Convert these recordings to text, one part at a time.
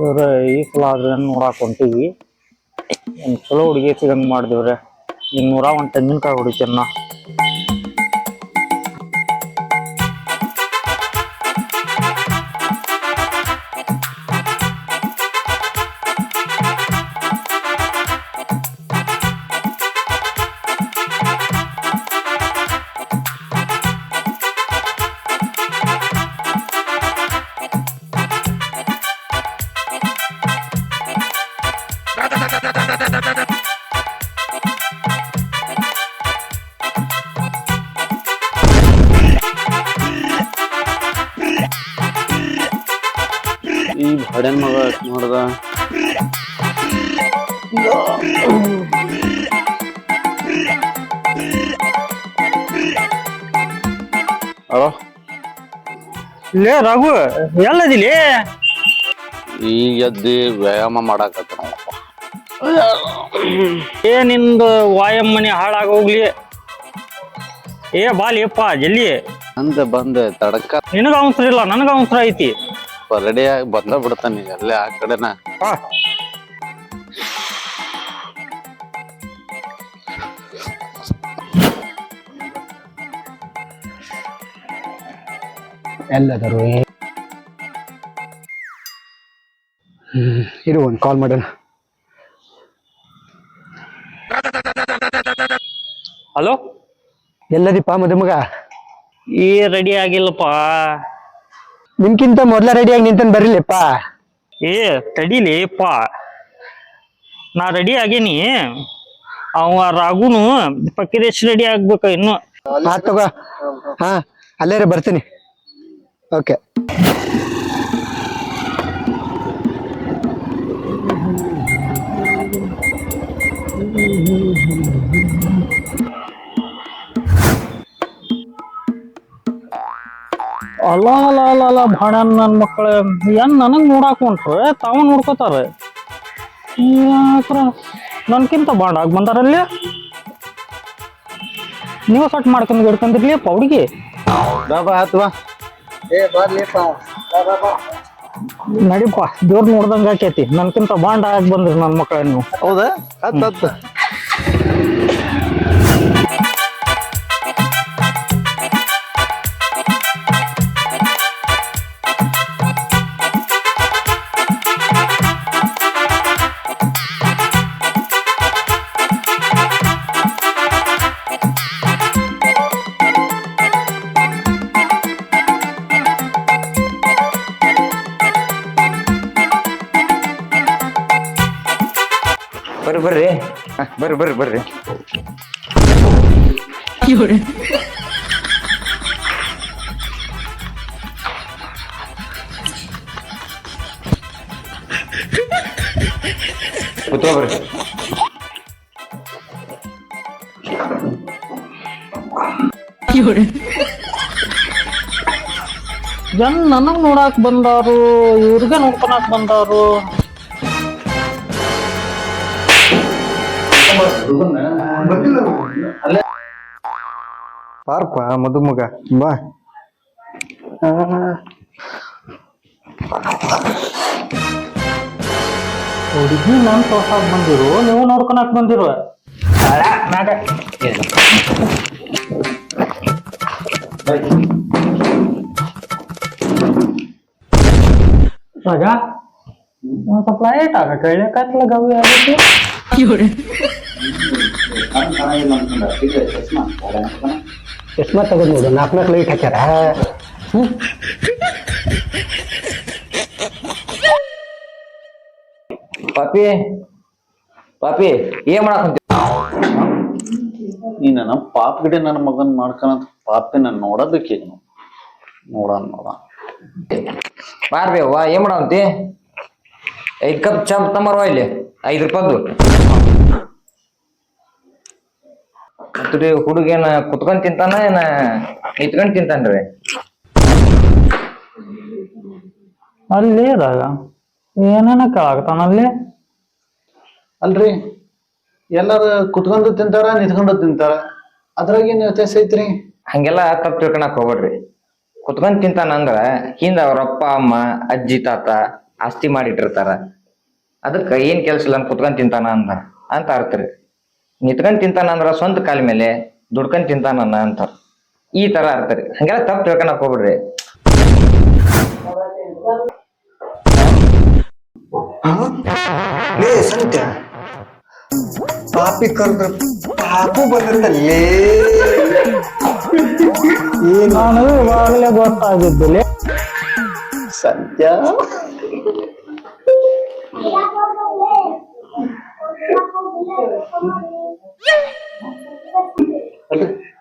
ಇವ್ರ, ಈ ಸಲ ಆದ್ರೆ ನೋಡಾಕ್ ಹೊಂಟಿವಿ. ಚಲೋ ಹುಡುಗಿ ಸಿಗಂಗ್ ಮಾಡಿದಿವ್ರೆ. ಈಗ ನೂರ ಒಂದು ತೆಂಗಿನಕಾಯಿ ಹೊಡಿತೇನ ನಾ. ಈ ಭಾಡ್ಯನ್ ಮಗ ನೋಡ್ದ. ಅಲೋ ಲೇ ರಘು ಎಲ್ಲದಿಲಿ? ಈಗ ಎದ್ದು ವ್ಯಾಯಾಮ ಮಾಡಾಕತ್ತ ಏ ನಿಂದು ವಾಯಮ್ ಮನೆ ಹಾಳಾಗೋಗ್ಲಿ ಏ ಬಾಲಿಯಪ್ಪ ಜಲ್ದಿ ಅಂದ ಬಂದ ತಡಕ. ನಿನಗ ಅವಸರ ಇಲ್ಲ ನನಗ ಅವಸರ ಐತಿ. ರೆಡಿ ಆಗಿ ಬಂದ ಬಿಡ್ತಾನೆ ಈಗ ಅಲ್ಲೇ ಆ ಕಡೆನ. ಎಲ್ಲದರು ಹ್ಮ್, ಇರು ಒಂದು ಕಾಲ್ ಮಾಡೋಣ. ಹಲೋ ಎಲ್ಲದಿಪ್ಪ ಮದುಮಗ? ಈ ರೆಡಿ ಆಗಿಲ್ಲಪ್ಪ. ನಿಮ್ಗಿಂತ ಮೊದ್ಲ ರೆಡಿಯಾಗಿ ನಿಂತನ್ ಬರ್ರಿಲಿಪ್ಪ ಏ ತಡಿಲಿಪ್ಪ ನಾ ರೆಡಿ ಆಗೇನಿ. ಅವ ರಾಗುನು ಪಕ್ಕಿದೇಶ್ ರೆಡಿ ಆಗ್ಬೇಕ ಇನ್ನು. ಹಾ ತಗೋ. ಹಾ ಅಲ್ಲೇ ಬರ್ತೀನಿ. ಓಕೆ ಅಲ್ಲ ಅಲ್ಲ ಅಲ್ಲ ಅಲ್ಲ ಭಾಣ ನನ್ನ ಮಕ್ಕಳ ಏನ್ ನನಗೆ ನೋಡಾಕ್ ಹೊಂಟ್ರ? ತಾವ ನೋಡ್ಕೋತಾರೆ. ಯಾಕ್ರ? ನನ್ಕಿಂತ ಬಾಂಡಾಗ್ ಬಂದಾರಲ್ಲಿ? ನೀವು ಸಟ್ ಮಾಡ್ಕೊಂಡ್ ಹಿಡ್ಕೊಂಡಿರ್ಲಿ ಹುಡುಗಿ. ಬಾ ಹತ್ವಾ ನಡಿಪ್ಪ ದೇವ್ರ ನೋಡ್ದಂಗ ಆಕೈತಿ. ನನ್ಕಿಂತ ಬಾಂಡ ಆಗಿ ಬಂದ್ರಿ ನನ್ನ ಮಕ್ಕಳ ನೀವು. ಹೌದಾ? ಬರ್ರಿ ಬರ್ರಿ ಬರ್ರಿ. ಕೂತ್ಕೋ ಬರ್ರಿ. ಜನ್ ನನಗ್ ನೋಡಾಕ್ ಬಂದಾರು ಇವ್ರಿಗೆ ನೋಡ್ಕೊಳಕ್ ಬಂದಾರು? ಪಾರ್ಪ ಮದುಮಗ. ಬಾ. ಹುಡುಗಿ ನನ್ ತೋರ್ಸಾಕ್ ಬಂದಿರು ನೀವು ನೋಡ್ಕೊಳಕ್ ಬಂದಿರು. ರಾಜ ಒಂದ್ ಸ್ವಲ್ಪ ಲೈಟ್ ಆಗ ಕೇಳಕತ್ಲ ಗವಿ ಆಗೈತಿ ಚಶ್ಮಾ ತಗೊಂಡ್ ನೋಡು ನಾಲ್ಕು ನಾಲ್ಕು ಲೈಟ್ ಹಾಕ್ಯಾರ. ಪಾಪಿ ಪಾಪಿ ಏನ್ ಮಾಡಕ್ ನೀನ ನೀ ನನ್ನ ಪಾಪ ಗಿಡ ನನ್ನ ಮಗನ್ ಮಾಡ್ಕೊಂತ ಪಾಪಿ ನಾನು ನೋಡೋದಕ್ಕೆ ನೋಡ ನೋಡ ಬಾರ್ಬಿ ಅವ್ವ ಏನ್ ಮಾಡಂತಿ ಐದ್ ಕಪ್ ಚಾ ತಮ್ಮರ್ವ ಇಲ್ಲಿ ಐದ್ ರೂಪಾಯ್ದು. ಮತ್ರಿ ಹುಡುಗೇನ ಕುತ್ಕೊಂಡ್ ತಿಂತಾನ ಏನ ತಿಂತಾನ ತಿಂತಾನ್ರಿ? ಅಲ್ಲಿ ಅದಾಗ ಏನೇನ ಕೇಳಾಕತ್ತಾನ ಅಲ್ಲಿ? ಅಲ್ರಿ ಎಲ್ಲಾರ ಕುತ್ಕೊಂಡು ತಿಂತಾರ ನಿಂತ್ಕೊಂಡು ತಿಂತಾರ? ಅದ್ರಾಗ ಏನ್ ವ್ಯತ್ಯಾಸ ಐತ್ರಿ? ಹಂಗೆಲ್ಲ ತಪ್ಪು ತಿಳ್ಕೊಳಕ್ ಹೋಗ್ಬೇಡ್ರಿ. ಕುತ್ಕೊಂಡ್ ತಿಂತಾನ ಅಂದ್ರ ಹಿಂದ ಅವ್ರ ಅಪ್ಪ ಅಮ್ಮ ಅಜ್ಜಿ ತಾತ ಆಸ್ತಿ ಮಾಡಿಟ್ಟಿರ್ತಾರ. ಅದಕ್ಕೆ ಏನ್ ಕೆಲ್ಸ ಇಲ್ಲ ಕುತ್ಕೊಂಡ್ ತಿಂತಾನ ಅಂದ ಅಂತ ಅರ್ಥ ನಿತ್ಕೊಂಡ್ ತಿಂತಾನ ಅಂದ್ರ ಸ್ವಂತ ಕಾಲ ಮೇಲೆ ದುಡ್ಕೊಂಡ್ ತಿಂತಾನ ಅಂತಾರ. ಈ ತರ ಅರ್ಥ ರೀ. ಹಂಗೆಲ್ಲ ತಪ್ಪು ತಿಳ್ಕೊಳಕ್ ಹೋಗ್ಬಿಡ್ರಿ. ಲೇ ಸಂತ್ಯ ಪಾಪಿ ಕರ್ದ್ರ ಪಾಪು ಬಂದಿರ್ತಲ್ಲೇ ನಾನು ಇವಾಗಲೇ ಗೊತ್ತಾಗಿದ್ದಿಲ್ಲ ಸದ್ಯ ಅಲ್ರಿ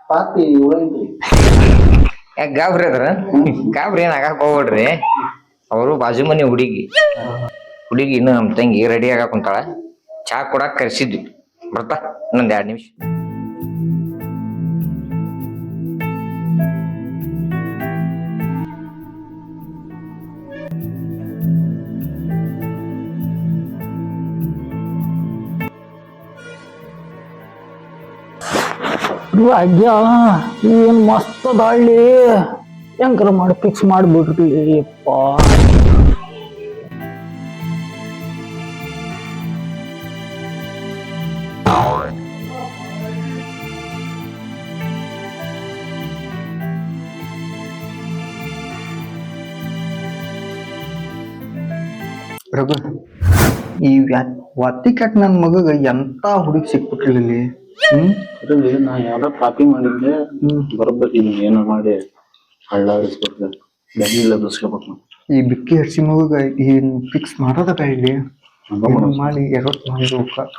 ಪಾಪಿ ಗಾಬ್ರಿ ಅದ್ರ? ಗಾಬ್ರಿ ಏನ್ ಆಗಾಕ್ ಹೋಗ್ಬಿಡ್ರಿ. ಅವರು ಬಾಜು ಮನೆ ಹುಡುಗಿ. ಹುಡುಗಿ ಇನ್ನು ನಮ್ ತಂಗಿ ರೆಡಿ ಆಗಾಕ್ ಕುಂತಾಳ. ಚಾ ಕೊಡಾಕ್ ಕರ್ಸಿದ್ವಿ. ಬರ್ತಾ, ಇನ್ನೊಂದ್ ಎರಡ್ ನಿಮಿಷ. ಅಜ್ಜ ಏನ್ ಮಸ್ತ್ ಅದಾಳಿ ಹೆಂಗಾರ ಮಾಡಿ ಫಿಕ್ಸ್ ಮಾಡಿಬಿಡ್ರಿ. ಅಪ್ಪ ಈ ವ್ಯಾ- ವಾತಿ ಕೆಟ್ಟ ನನ್ನ ಮಗಗ ಎಂತ ಹುಡುಗಿ ಅದ್ರಲ್ಲಿ ನಾ ಯಾವ್ದೋ ಪಾಪಿ ಮಾಡಿದ್ದೆ ಬರ್ಬೇಕು ಇನ್ನು ಏನೋ ಮಾಡಿ ಬೆನ್ನಿಲ್ಲ ಬಿಸ್ಕೋಬೇಕು ಈ ಬಿಕ್ಕಿ ಹಡ್ಸಿ ಮಗು ಈ ಫಿಕ್ಸ್ ಮಾಡೋದ ಇಲ್ಲಿ? ಹಂಗ ಮಾಡಿ ಎರಡು ಮಾಡಿ.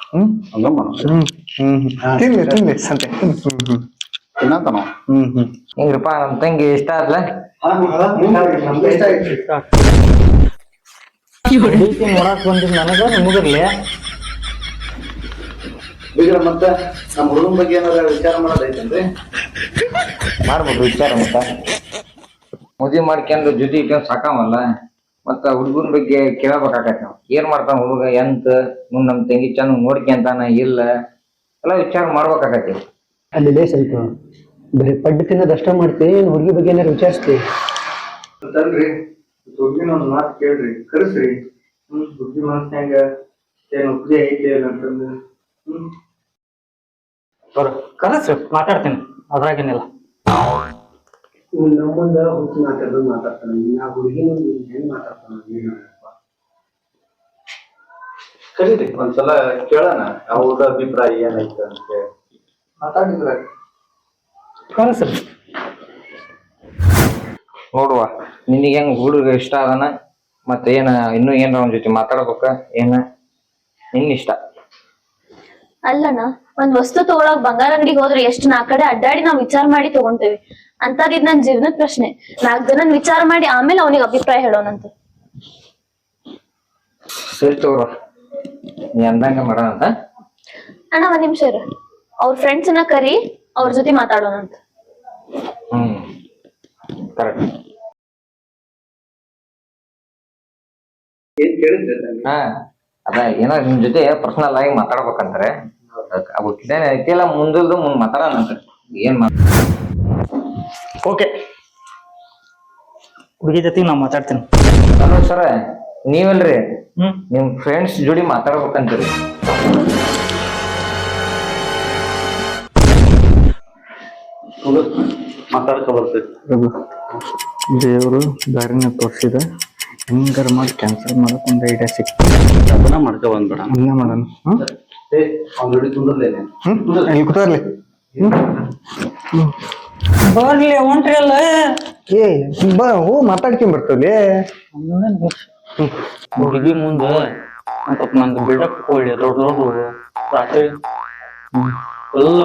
ಹ್ಮ್? ಹಂಗ ಹ್ಮ್ ಹ್ಮ್ ತಿನ್ಲಿ ತಿನ್ಲಿ ಸಂತೆ ಹ್ಮ್ ಹ್ಮ್. ತಿನ್ನತನ ಹ್ಮ್ ಹ್ಮ್. ಹೆಂಗ್ರಪ್ಪ ನಮ್ ತಂಗಿ ಇಷ್ಟ ಆದ್ಲ? ನೋಡಕ್ ಬಂದಿದ್ ನನಗ ನಿಮಗಿರ್ಲಿ ಈಗ ಮತ್ತೆ ನಮ್ಮ ಹುಡುಗನ ಬಗ್ಗೆ ಏನಾರ ವಿಚಾರ ಮಾಡೋದೈತೇನ್ರಿ ಮಾಡ್ಬೇಕು ವಿಚಾರ ಮತ್ತ. ಮದುವೆ ಮಾಡ್ಕೊಂಡು ಜೊತೆ ಇಟ್ಕೊಂಡ್ ಸಾಕಾಮಲ್ಲ ಮತ್ತ ಹುಡುಗನ ಬಗ್ಗೆ ಕೇಳಬೇಕಾಗತ್ತೆ ನಾವು. ಏನ್ ಮಾಡ್ತಾನ ಹುಡುಗ ಎಂತ ಮುಂದ್ ನಮ್ ತಂಗಿ ಚಂದ ನೋಡ್ಕೊಂತಾನ ಇಲ್ಲ? ಎಲ್ಲ ವಿಚಾರ ಮಾಡ್ಬೇಕಾಗತ್ತೆ. ಅಲ್ಲಿ ಸ್ವಲ್ಪ ಬರೀ ಪಡ್ಡು ತಿನ್ನೋದಷ್ಟ ಮಾಡ್ತೀವಿ ಏನ್ ಹುಡುಗಿ ಬಗ್ಗೆ ಏನಾರು ವಿಚಾರಿಸ್ತಿ? ಅಂತಲ್ರಿ ದುಡ್ಡಿನ ಒಂದ್ ಮಾತು ಕೇಳ್ರಿ ಕರೆಸ್ರಿ. ಹ್ಮ್ ದುಡ್ಡಿ ಮನಸ್ನ್ಯಾಗ ಏನ್ ಒಪ್ಪಿಗೆ ಐತಿ ಇಲ್ಲ ಅಂತಂದು ಹ್ಮ್. ಕರೆಸ್ ಮಾತಾಡ್ತೀನಿ. ಅದ್ರಾಗೇನಿಲ್ಲ. ಇವ್ನ್ ನಮ್ಮಂದ ಹುಚ್ಚು ಮಾತಾಡೋದು ಮಾತಾಡ್ತಾನೆ. ಇನ್ನ ಹುಡುಗಿ ಮುಂದೆ ಹೆಂಗ್ ಮಾತಾಡ್ತಾನ ಏನಪ್ಪ ಕರೀರಿ ಒಂದ್ಸಲ ಕೇಳೋಣ. ಅವ್ರ ಅಭಿಪ್ರಾಯ ಏನೈತೆ ಅಂತ ಹೇಳಿ. ಮಾತಾಡಿದ್ರ. ಕರೆಸ್ರಿ ನೋಡುವ. ನಿನಗೆ ಹೆಂಗ್ ಹುಡುಗ ಇಷ್ಟ ಅದಾನ ಮತ್ತೆ ಏನ ಇನ್ನೂ ಏನಾರ ಅವನ ಜೊತೆ ಮಾತಾಡ್ಬೇಕ? ಏನ? ನಿನ್ ಇಷ್ಟ ಅಲ್ಲಣ್ಣ ಒಂದ್ ವಸ್ತು ತಗೊಳಕ್ ಬಂಗಾರ ಅಂಗಡಿಗೆ ಹೋದ್ರೆ ಎಷ್ಟು ನಾಲ್ಕ ಕಡೆ ಅಡ್ಡಾಡಿ ನಾವ್ ವಿಚಾರ ಮಾಡಿ ತಗೊಂತೇವಿ. ಅಂತದ್ ಇದ್ ನನ್ ಜೀವನದ ಪ್ರಶ್ನೆ. ನಾಲ್ಕ್ ಜನನ್ ವಿಚಾರ ಮಾಡಿ ಆಮೇಲೆ ಅವನಿಗೆ ಅಭಿಪ್ರಾಯ ಹೇಳೋಣಂತ ಸರಿ ತಗೋರ. ನೀ ಅಂದಂಗ ಮಾಡೋಣ ಅಂತ ಅಣ್ಣ ಒಂದ್ ನಿಮಿಷ ಇರು. ಅವ್ರ ಫ್ರೆಂಡ್ಸ್ನ ಕರಿ ಅವ್ರ ಜೊತೆ ಮಾತಾಡೋಣಂತ. ಹ್ಮ್. ಕರೆಕ್ಟ್ ಏನ್ ಕೇಳಿದ್ರೆ? ನಂಗೆ? ಹಾ. ಅದ ಏನೋ ನಿಮ್ ಜೊತೆ ಪರ್ಸನಲ್ ಆಗಿ ಮಾತಾಡ್ಬೇಕಂತಾರೆ ಅವು ಅದಕ್ಕೆಲ್ಲ ಮುಂದಿಲ್ದು ಮುಂದೆ ಮಾತಾಡೋಣ ಅಂತ. ಏನ್ ಮಾತಾಡ ಓಕೆ. ಹುಡುಗಿ ಜೊತೆ ನಾ ಮಾತಾಡ್ತೀನಿ. ಹಲೋ ಸರ ನೀವಲ್ರಿ? ಹ್ಮ್. ನಿಮ್ ಫ್ರೆಂಡ್ಸ್ ಜೋಡಿ ಮಾತಾಡ್ಬೇಕಂತೀರಿ. ಮಾತಾಡ್ಕೊ ಬರ್ತೈತಿ ದೇವರು ದಾರಿನ ತೋರಿಸಿದ. ಹೆಂಗಾರ ಮಾಡಿ ಕ್ಯಾನ್ಸಲ್ ಮಾಡಕ್ ಒಂದು ಐಡಿಯಾ ಸಿಕ್ತು. ಅದನ್ನ ಮಾಡ್ಕೊ ಬಂದ್ಬೇಡ ಹಂಗ ಮಾಡೋಣ ಇಲ್ಲಿ ಕೂತಾರ್ಲಿ ಬರ್ಲಿ ಹೊಂಟ್ರಿ ಅಲ್ಲ. ಏ ಬಾ ಹೋ ಮಾತಾಡ್ಕೊಂಡ್ ಬರ್ತವ್ಲಿ ಹುಡುಗಿ ಮುಂದೆ ಸ್ವಲ್ಪ ನಂದು ಬಿಲ್ಡಪ್ ಕೊಳ್ಳಿ ದೊಡ್ಡ ದೊಡ್ಡ ರಾತ್ರಿ ಎಲ್ಲ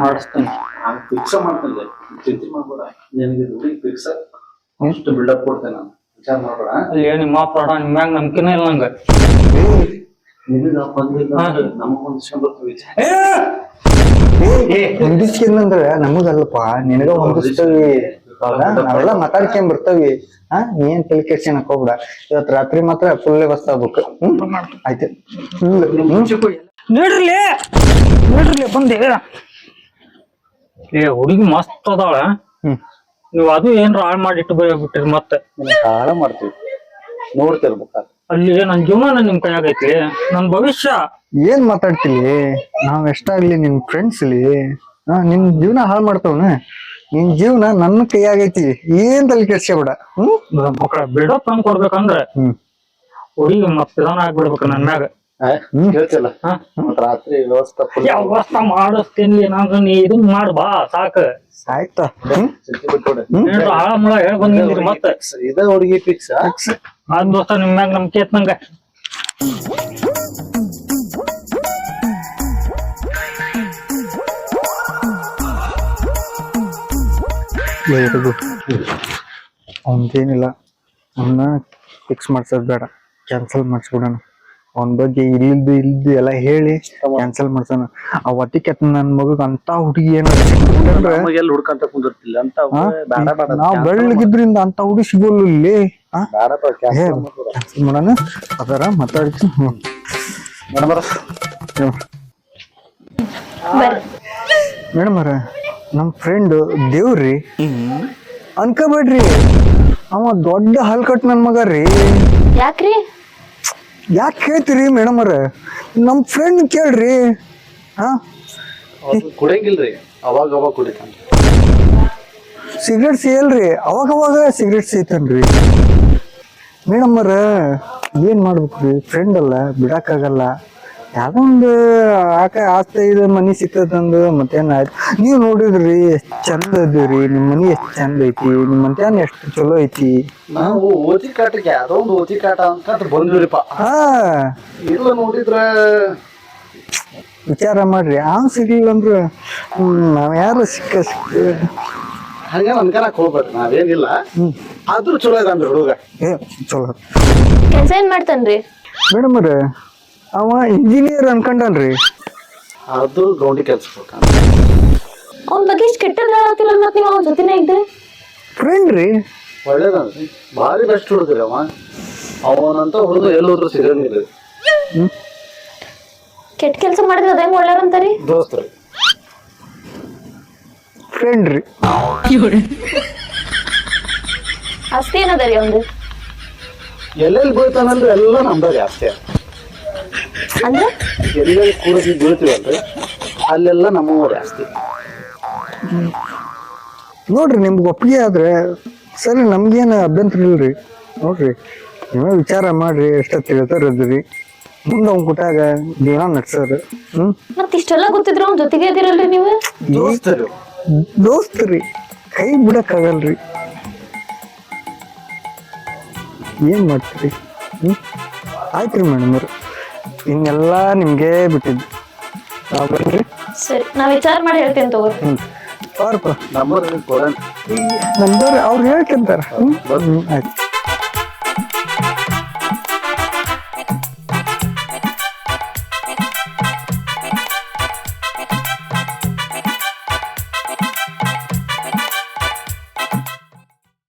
ಮಾಡಿಸ್ತೀನಿ. ನಾನು ಫಿಕ್ಸ್ ಮಾಡ್ತೇನೆ ಚಿಂತೆ ಮಾಡ್ಬೇಡ. ನಿನಗೆ ದುಡ್ಡಿಗೆ ಫಿಕ್ಸ್ ಅಷ್ಟು ಬಿಲ್ಡಪ್ ಕೊಡ್ತೇನೆ ವಿಚಾರ ಮಾಡ್ಬೇಡ ಅಲ್ಲಿ ನಿಮ್ಮ ಪ್ರಾಣ ನಿಮ್ಮ ಮ್ಯಾಗ ನಂಬಿಕೆನೇ ಇಲ್ಲ ನಂಗೆ. ಹೊಂದಿಸ್ಕೊಂಡ್ರ ನಮಗಲ್ಲಪ್ಪ ನಿನಗ ಹೊಂದಿಸ್ತೀವಿ ಹೌದಾ? ನಾವೆಲ್ಲ ಮಾತಾಡ್ಕೊಂಡ್ ಬರ್ತವಿ. ಹಾ ನೀನ್ ತಲೆ ಕೆಡ್ಸ್ಕೊಳಕ್ ಹೋಗ್ಬೇಡ. ಇವತ್ ರಾತ್ರಿ ಮಾತ್ರ ಫುಲ್ ವ್ಯವಸ್ಥೆ ಆಗ್ಬೇಕು. ಹ್ಮ್? ಆಯ್ತು. ಫುಲ್ ನೋಡ್ರಿ ನೋಡ್ರಿಲಿ! ಬಂದೆ. ಏ ಹುಡುಗಿ ಮಸ್ತ್ ಅದಾಳ. ಹ್ಮ್. ನೀವು ಅದು ಏನ್ರ ಹಾಳು ಮಾಡಿಟ್ಟು ಬಿಟ್ಟಿರಿ ಮತ್ತೆ. ಹಾಳ ಮಾಡ್ತೀವಿ. ನೋಡ್ತಿರ್ಬೇಕಾದ್ರೆ. ಅಲ್ಲಿ ನನ್ ಜೀವನ ನಿಮ್ ಕೈ ಆಗೈತಿ. ನನ್ ಭವಿಷ್ಯ. ಏನ್ ಮಾತಾಡ್ತಿಲಿ ನಾವ್ ಎಷ್ಟಾಗ್ಲಿ ನಿನ್ ಫ್ರೆಂಡ್ಸ್ ಇಲ್ಲಿ. ಹಾ ನಿನ್ ಜೀವನ ಹಾಳು ಮಾಡ್ತಾವನ. ನಿನ್ ಜೀವನ ನನ್ನ ಕೈಯಾಗೈತಿ ಏನ್ ತಲೆ ಕೆಡ್ಸ್ಕೊಬೇಡ. ಹ್ಮ್? ಮಕ್ಕಳ ಬಿಡೋ ತಂದ್ ಕೊಡ್ಬೇಕಂದ್ರೆ ಹ್ಮ್. ಹುಡುಗಿ ಮತ್ ಪ್ರಧಾನ ಆಗ್ಬಿಡ್ಬೇಕು ನನ್ ಮ್ಯಾಗ. ಹೇಳ್ತಿಲ್ಲ ಏನಿಲ್ಲ ರಾತ್ರಿ ವ್ಯವಸ್ಥೆ full ವ್ಯವಸ್ಥೆ ಮಾಡಿಸ್ತೀನಿ ನಾನು ನೀ ಇದನ್ ಮಾಡ್ ಬಾ ಸಾಕ. ಆಯ್ತಾ ಬಿಟ್ಬಿಡು. ಆಳ ಮುಳ ಹೇಳ್ ಮತ್ತೆ. ಇದ ಹುಡುಗಿ ಫಿಕ್ಸ್ ಆ ದೋಸ್ತ ನಿಮ್ ಮ್ಯಾಗ ನಂಬಿಕೆ ನಂಗ. ಇರೋದು ಅವನ್ದೇನಿಲ್ಲ. ಅವನ್ನ ಫಿಕ್ಸ್ ಮಾಡ್ಸೋದ್ ಬೇಡ. ಕ್ಯಾನ್ಸಲ್ ಮಾಡಿಸ್ಬಿಡೋಣ. ಅವನ ಬಗ್ಗೆ ಇಲ್ದು ಇಲ್ದು ಎಲ್ಲ ಹೇಳಿ ಕ್ಯಾನ್ಸಲ್ ಮಾಡ್ಸೋಣ. ಆ ಒತ್ತಿ ಕೆತ್ತ ನನ್ ಮಗಗ್ ಅಂತ ಹುಡುಗಿ ಏನ ನಮಗೆಲ್ಲ ಹುಡ್ಕಂತ ಕುಂದಿರ್ತಿಲ್ಲ. ಅಂತ ಬೇಡ ಬೇಡ ನಾವ್ ಬೆಳ್ಳಗಿದ್ರಿಂದ ಅಂತ ಹುಡುಗಿ ಸಿಗೋಲ್ಲ ಇಲ್ಲಿ. ಮಾಡೋಣ? ಅದರ ಮಾತಾಡ್ತೀನಿ. ಬರ್ರಿ. ಮೇಡಮ್ ಅವ್ರ ನಮ್ ಫ್ರೆಂಡ್ ದೇವ್ರಿ. ಅನ್ಕೋಬೇಡ್ರಿ ಅವ ದೊಡ್ಡ ಹಲ್ಕಟ್ ನನ್ ಮಗ ರೀ. ಯಾಕ್ರಿ? ಯಾಕೆ ಕೇಳ್ತೀರಿ ಮೇಡಮ್ ಅವ್ರ? ನಮ್ ಫ್ರೆಂಡ್ ಕೇಳ್ರಿ. ಹಾ? ಕುಡಿಯಂಗಿಲ್ರಿ ಅವಾಗ ಅವಾಗ ಕುಡಿತಾನೆ ಸಿಗರೇಟ್ ಸೇಲ್ರಿ ಅವಾಗ ಅವಾಗ ಸಿಗರೇಟ್ ಸೇತನ್ರಿ ಮೇಡಮ್ ಅವ್ರ ಏನ್ ಮಾಡ್ಬೇಕ್ರಿ? ಫ್ರೆಂಡ್ ಅಲ್ಲ ಬಿಡಕ್ಕಾಗಲ್ಲ. ಯಾವ್ದೋ ಒಂದು ಆಕ ಆಸ್ತಿ ಇದು ಮನಿ ಸಿಕ್ತದಂದು ಮತ್ತೇನ್ ಆಯ್ತು? ನೀವು ನೋಡಿದ್ರಿ ಎಷ್ಟ್ ಚಂದ ಅದೀರಿ ನಿಮ್ ಮನಿ ಎಷ್ಟ್ ಚಂದ ಐತಿ ನಿಮ್ ಮನ್ಯಾನ ಎಷ್ಟು ಚಲೋ ಐತಿ. ನಾವು ಓದಿ ಕಾಟಕ್ಕೆ ಯಾವ್ದೋ ಒಂದು ಓದಿ ಕಾಟ ಅಂತ ಬಂದ್ವಿರಿಪ್ಪ ಹಾ. ಇಲ್ಲ ನೋಡಿದ್ರ ವಿಚಾರ ಮಾಡ್ರಿ. ಆ ಸಿಗ್ಲಿಲ್ಲ ಅಂದ್ರ ನಾವ್ ಯಾರು ಸಿಕ್ಕ ಸಿಕ್ಕ ಹಂಗ ಅನ್ಕನಕ್ ಹೋಗ್ಬೇಡ್ರಿ ನಾವೇನಿಲ್ಲ. ಆದ್ರೂ ಚಲೋ ಇದಾನ್ರಿ ಹುಡುಗ. ಏ ಚಲೋ. ಕೆಲ್ಸ ಏನ್ ಮಾಡ್ತಾನ್ರಿ? ಮೇಡಮ್ ಅವ್ರ ಅವ ಇಂಜಿನಿಯರ್ ಅನ್ಕೊಂಡಲ್ರಿ. ಅದು ಗೌಂಡಿ ಕೆಲಸ ಅವ್ನ ಬಗ್ಗೆ ಇಷ್ಟು ಕೆಟ್ಟದ್ ಹೇಳತ್ತಿಲ್ಲ ಮತ್ ನೀವ್ ಅವ್ನ ಜೊತೆನೇ ಇದ್ದೆ ಫ್ರೆಂಡ್ ರೀ. ಒಳ್ಳೇದನ್ರಿ ಭಾರಿ ಬೆಸ್ಟ್ ಹುಡುಗ್ರಿ ಅವ. ಅವನಂತ ಹುಡುಗ ಎಲ್ಲೋದ್ರು ಸಿಗಂಗಿಲ್ಲ ಕೆಟ್ಟ ಕೆಲಸ ಮಾಡಿದ್ರೆ ಅದ ಹೆಂಗ್ ಒಳ್ಳೇರಂತಾರಿ ದೋಸ್ತ್ರಿ. ಫ್ರೆಂಡ್ ರೀ. ಅಷ್ಟೇನದ ರೀ ಅವ್ನ್ದು? ಎಲ್ಲೆಲ್ಲಿ ಬೀಳ್ತಾನಂದ್ರೆ ಎಲ್ಲ ನಮ್ದಾಗ ಅಷ್ಟೇ. ಅಂದ್ರೆ? ಎಲ್ಲೆಲ್ಲಿ ಕೂರಿಸಿ ಬೀಳ್ತೀವಲ್ರಿ ಅಲ್ಲೆಲ್ಲ ನಮ್ಮವ್ರ ಜಾಸ್ತಿ. ನೋಡ್ರಿ ನಿಮ್ಗೆ ಒಪ್ಪಿಗೆ ಆದ್ರೆ ಸರಿ ನಮ್ಗೇನು ಅಭ್ಯಂತರ ಇಲ್ರಿ. ನೋಡ್ರಿ ನೀವೇ ವಿಚಾರ ಮಾಡ್ರಿ ಎಷ್ಟ ಇದ್ರಿ ಮುಂದೆ ಅವ್ನ ಕುಟಾಗ ಜೀವನ ನಡ್ಸೋರು ಹ್ಮ್. ಮತ್ತೆ ಇಷ್ಟೆಲ್ಲ ಗೊತ್ತಿದ್ರು ಅವ್ನ ಜೊತೆಗೆ ಇದಿರಲ್ರಿ ನೀವು? ದೋಸ್ತರು. ದೋಸ್ತ್ರಿ ಕೈ ಬಿಡಕ್ಕಾಗಲ್ರಿ. ಏನ್ ಮಾಡ್ತೀರಿ? ಹ್ಮ್. ರೀ ಮೇಡಮ್ ಅವ್ರು ಇನ್ನೆಲ್ಲ ನಿಮ್ಗೆ ಬಿಟ್ಟಿದ್ದು. ನಾವ್ ಬರ್ರಿ ಸರಿ ನಾ ವಿಚಾರ ಮಾಡಿ ಹೇಳ್ತೀನಿ ತಗೋರಿ ಹ್ಮ್. ಬಾರಪ್ಪ ನಂಬರ್ ಅವ್ರು ಹೇಳ್ಕೊಂತಾರ ಹ್ಮ್ ಆಯ್ತು.